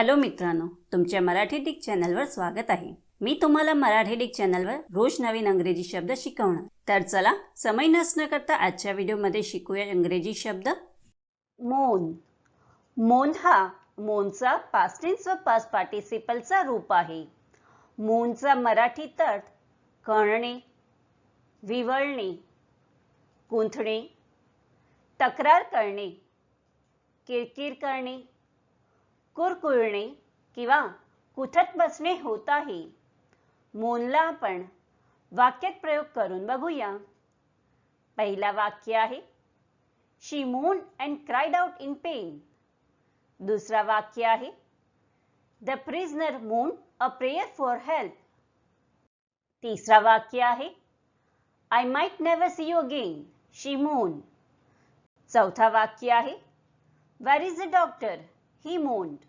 Hello मित्रांनो तुमच्या Marathi Dick चॅनलवर स्वागत आहे. मी तुम्हाला मराठी डिक चॅनलवर रोज नवीन अंग्रेजी शब्द शिकवणार. तर चला समय नसणं करता आजच्या व्हिडिओमध्ये शिकूया इंग्रजी शब्द. मोन. मोन हा मोनचा पास्टिन्स व पास पार्टिसिपलचा रूप आहे. मोनचा मराठी तट कळणे विवळणे गुंथणे तक्रार करणे किरकिर करणे कुरकुळणे किंवा कुठत बसणे होत आहे मोनला आपण वाक्यात प्रयोग करून बघूया. पहिला वाक्य आहे she moan and cried out in pain दुसरा वाक्य आहे the prisoner moan a prayer for help तीसरा वाक्य आहे I might never see you again she moan चौथा वाक्य आहे where is the doctor he moaned